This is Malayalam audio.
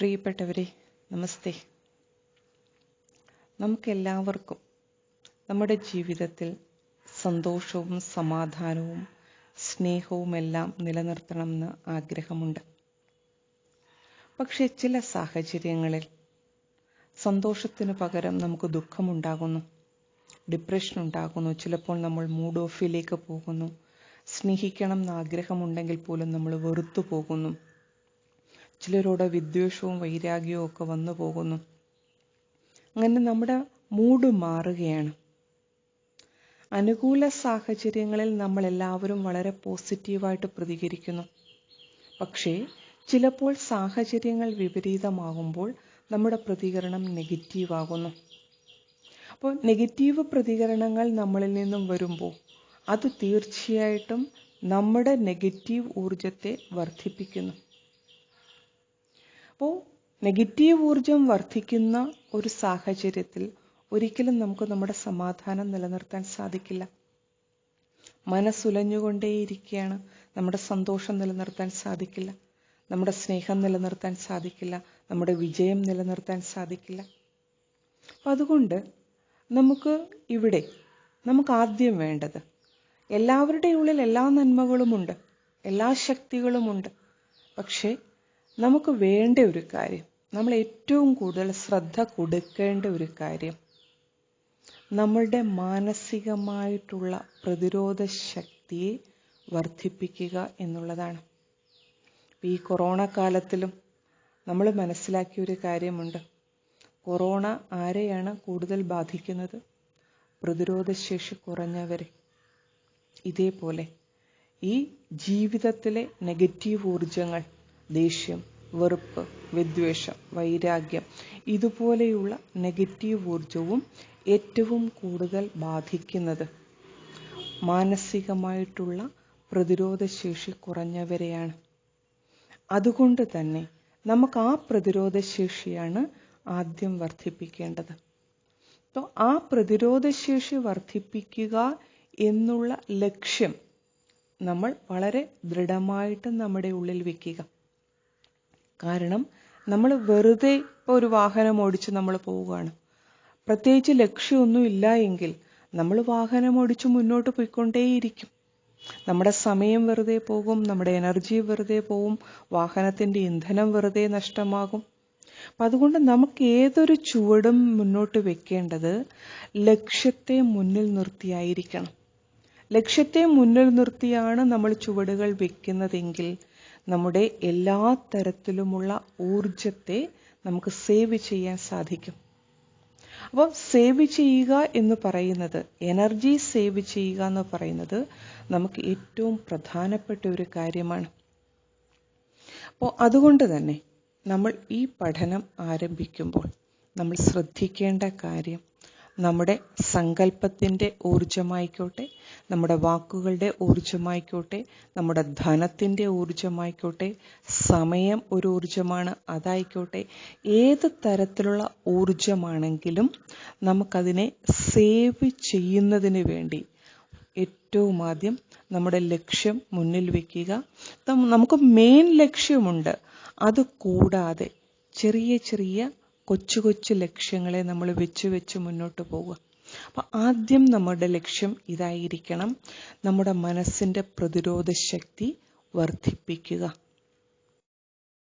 പ്രിയപ്പെട്ടവരെ നമസ്തേ. നമുക്കെല്ലാവർക്കും നമ്മുടെ ജീവിതത്തിൽ സന്തോഷവും സമാധാനവും സ്നേഹവും സ്നേഹവുമെല്ലാം നിലനിർത്തണമെന്ന് ആഗ്രഹമുണ്ട്. പക്ഷേ ചില സാഹചര്യങ്ങളിൽ സന്തോഷത്തിന് പകരം നമുക്ക് ദുഃഖമുണ്ടാകുന്നു ഡിപ്രഷൻ ഉണ്ടാകുന്നു ചിലപ്പോൾ നമ്മൾ മൂഡ് ഓഫിലേക്ക് പോകുന്നു സ്നേഹിക്കണം എന്ന് ആഗ്രഹമുണ്ടെങ്കിൽ പോലും നമ്മൾ വെറുത്തു പോകുന്നു ചിലരോട് വിദ്വേഷവും വൈരാഗ്യവും ഒക്കെ വന്നു പോകുന്നു. അങ്ങനെ നമ്മുടെ മൂഡ് മാറുകയാണ്. അനുകൂല സാഹചര്യങ്ങളിൽ നമ്മൾ എല്ലാവരും വളരെ പോസിറ്റീവായിട്ട് പ്രതികരിക്കുന്നു. പക്ഷേ ചിലപ്പോൾ സാഹചര്യങ്ങൾ വിപരീതമാകുമ്പോൾ നമ്മുടെ പ്രതികരണം നെഗറ്റീവ് ആകുന്നു അപ്പോൾ നെഗറ്റീവ് പ്രതികരണങ്ങൾ നമ്മളിൽ നിന്നും വരുമ്പോൾ അത് തീർച്ചയായിട്ടും നമ്മുടെ നെഗറ്റീവ് ഊർജത്തെ വർദ്ധിപ്പിക്കുന്നു. അപ്പോൾ നെഗറ്റീവ് ഊർജം വർദ്ധിക്കുന്ന ഒരു സാഹചര്യത്തിൽ ഒരിക്കലും നമുക്ക് നമ്മുടെ സമാധാനം നിലനിർത്താൻ സാധിക്കില്ല. മനസ്സുലഞ്ഞുകൊണ്ടേയിരിക്കുകയാണ് നമ്മുടെ സന്തോഷം നിലനിർത്താൻ സാധിക്കില്ല. നമ്മുടെ സ്നേഹം നിലനിർത്താൻ സാധിക്കില്ല. നമ്മുടെ വിജയം നിലനിർത്താൻ സാധിക്കില്ല. അപ്പം അതുകൊണ്ട് നമുക്ക് ഇവിടെ നമുക്ക് ആദ്യം വേണ്ടത് എല്ലാവരുടെ ഉള്ളിൽ എല്ലാ നന്മകളുമുണ്ട്. എല്ലാ ശക്തികളുമുണ്ട്. പക്ഷേ നമുക്ക് വേണ്ട ഒരു കാര്യം നമ്മൾ ഏറ്റവും കൂടുതൽ ശ്രദ്ധ കൊടുക്കേണ്ട ഒരു കാര്യം നമ്മളുടെ മാനസികമായിട്ടുള്ള പ്രതിരോധ ശക്തിയെ വർദ്ധിപ്പിക്കുക എന്നുള്ളതാണ്. ഈ കൊറോണ കാലത്തിലും നമ്മൾ മനസ്സിലാക്കിയ ഒരു കാര്യമുണ്ട്. കൊറോണ ആരെയാണ് കൂടുതൽ ബാധിക്കുന്നത്? പ്രതിരോധ ശേഷി കുറഞ്ഞവരെ. ഇതേപോലെ ഈ ജീവിതത്തിലെ നെഗറ്റീവ് ഊർജങ്ങൾ ദേഷ്യം വെറുപ്പ് വിദ്വേഷം വൈരാഗ്യം ഇതുപോലെയുള്ള നെഗറ്റീവ് ഊർജവും ഏറ്റവും കൂടുതൽ ബാധിക്കുന്നത് മാനസികമായിട്ടുള്ള പ്രതിരോധ ശേഷി കുറഞ്ഞവരെയാണ്. അതുകൊണ്ട് തന്നെ നമുക്ക് ആ പ്രതിരോധ ശേഷിയാണ് ആദ്യം വർദ്ധിപ്പിക്കേണ്ടത്. അപ്പോൾ ആ പ്രതിരോധ ശേഷി വർദ്ധിപ്പിക്കുക എന്നുള്ള ലക്ഷ്യം നമ്മൾ വളരെ ദൃഢമായിട്ട് നമ്മുടെ ഉള്ളിൽ വെക്കുക. കാരണം നമ്മൾ വെറുതെ ഇപ്പോൾ ഒരു വാഹനം ഓടിച്ച് നമ്മൾ പോവുകയാണ്. പ്രത്യേകിച്ച് ലക്ഷ്യമൊന്നും ഇല്ല എങ്കിൽ നമ്മൾ വാഹനം ഓടിച്ച് മുന്നോട്ട് പോയിക്കൊണ്ടേയിരിക്കും. നമ്മുടെ സമയം വെറുതെ പോകും നമ്മുടെ എനർജി വെറുതെ പോവും വാഹനത്തിന്റെ ഇന്ധനം വെറുതെ നഷ്ടമാകും. അപ്പം അതുകൊണ്ട് നമുക്ക് ഏതൊരു ചുവടും മുന്നോട്ട് വെക്കേണ്ടത് ലക്ഷ്യത്തെ മുന്നിൽ നിർത്തിയായിരിക്കണം. ലക്ഷ്യത്തെ മുന്നിൽ നിർത്തിയാണ് നമ്മൾ ചുവടുകൾ വെക്കുന്നതെങ്കിൽ നമ്മുടെ എല്ലാ തരത്തിലുമുള്ള ഊർജത്തെ നമുക്ക് സേവ് ചെയ്യാൻ സാധിക്കും. അപ്പം സേവ് ചെയ്യുക എന്ന് പറയുന്നത് എനർജി സേവ് ചെയ്യുക എന്ന് പറയുന്നത് നമുക്ക് ഏറ്റവും പ്രധാനപ്പെട്ട ഒരു കാര്യമാണ്. അപ്പോൾ അതുകൊണ്ട് തന്നെ നമ്മൾ ഈ പഠനം ആരംഭിക്കുമ്പോൾ നമ്മൾ ശ്രദ്ധിക്കേണ്ട കാര്യം നമ്മുടെ സങ്കല്പത്തിന്റെ ഊർജമായിക്കോട്ടെ നമ്മുടെ വാക്കുകളുടെ ഊർജമായിക്കോട്ടെ നമ്മുടെ ധനത്തിന്റെ ഊർജമായിക്കോട്ടെ സമയം ഒരു ഊർജമാണ് അതായിക്കോട്ടെ ഏത് തരത്തിലുള്ള ഊർജമാണെങ്കിലും നമുക്കതിനെ സേവ് ചെയ്യുന്നതിന് വേണ്ടി ഏറ്റവും ആദ്യം നമ്മുടെ ലക്ഷ്യം മുന്നിൽ വയ്ക്കുക നമുക്ക് മെയിൻ ലക്ഷ്യമുണ്ട്. അത് കൂടാതെ ചെറിയ ചെറിയ കൊച്ചു കൊച്ചു ലക്ഷ്യങ്ങളെ നമ്മൾ വെച്ച് വെച്ച് മുന്നോട്ട് പോവുക അപ്പം ആദ്യം നമ്മുടെ ലക്ഷ്യം ഇതായിരിക്കണം. നമ്മുടെ മനസ്സിന്റെ പ്രതിരോധ ശക്തി വർദ്ധിപ്പിക്കുക.